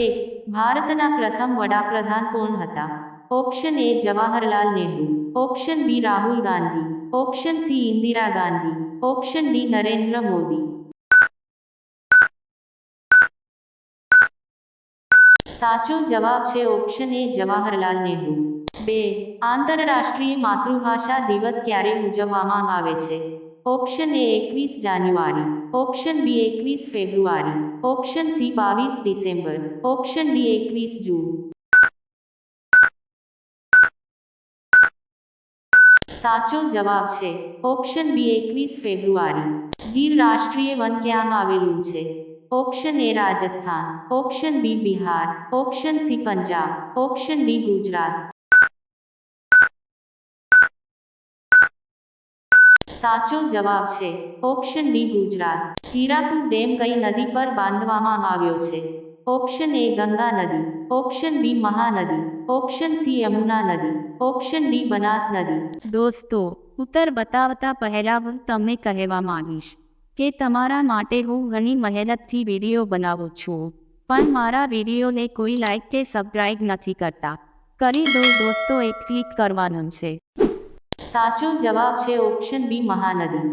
એક ભારતના પ્રથમ વડાપ્રધાન કોણ હતા? Option A Jawaharlal Nehru option B Rahul Gandhi option C Indira Gandhi option D Narendra Modi. સાચો જવાબ છે ઓપ્શન એ જવાહરલાલ નહેરુ. બે આંતરરાષ્ટ્રીય માતૃભાષા દિવસ ક્યારે ઉજવવામાં આવે છે? ઓપ્શન એ એકવીસ જાન્યુઆરી. ઓપ્શન બી એકવીસ ફેબ્રુઆરી. ઓપ્શન સી બાવીસ ડિસેમ્બર. ઓપ્શન ડી એકવીસ જૂન. સાચો જવાબ છે. ઓપ્શન બી એકવીસ ફેબ્રુઆરી. ગીર રાષ્ટ્રીય વન ક્યાં આવેલું છે? Option A Rajasthan. Option B Bihar. Option C Punjab. Option D Gujarat. સાચો જવાબ છે option D Gujarat. Hirakud dam કઈ નદી પર બાંધવામાં આવ્યો છે? ઓપ્શન એ ગંગા નદી option B Mahanadi option C Yamuna નદી ઓપ્શન ડી બનાસ નદી. દોસ્તો, ઉત્તર બતાવતા પહેલા હું તમને કહેવા માંગીશ કે તમારા માટે હું ઘણી મહેનતથી વીડિયો બનાવું છું, પણ મારા વિડીયોને કોઈ લાઈક કે સબસ્ક્રાઇબ નથી કરતા. કરી દો દોસ્તો, એક ક્લિક કરવાનું છે. સાચો જવાબ છે ઓપ્શન બી મહાનદી.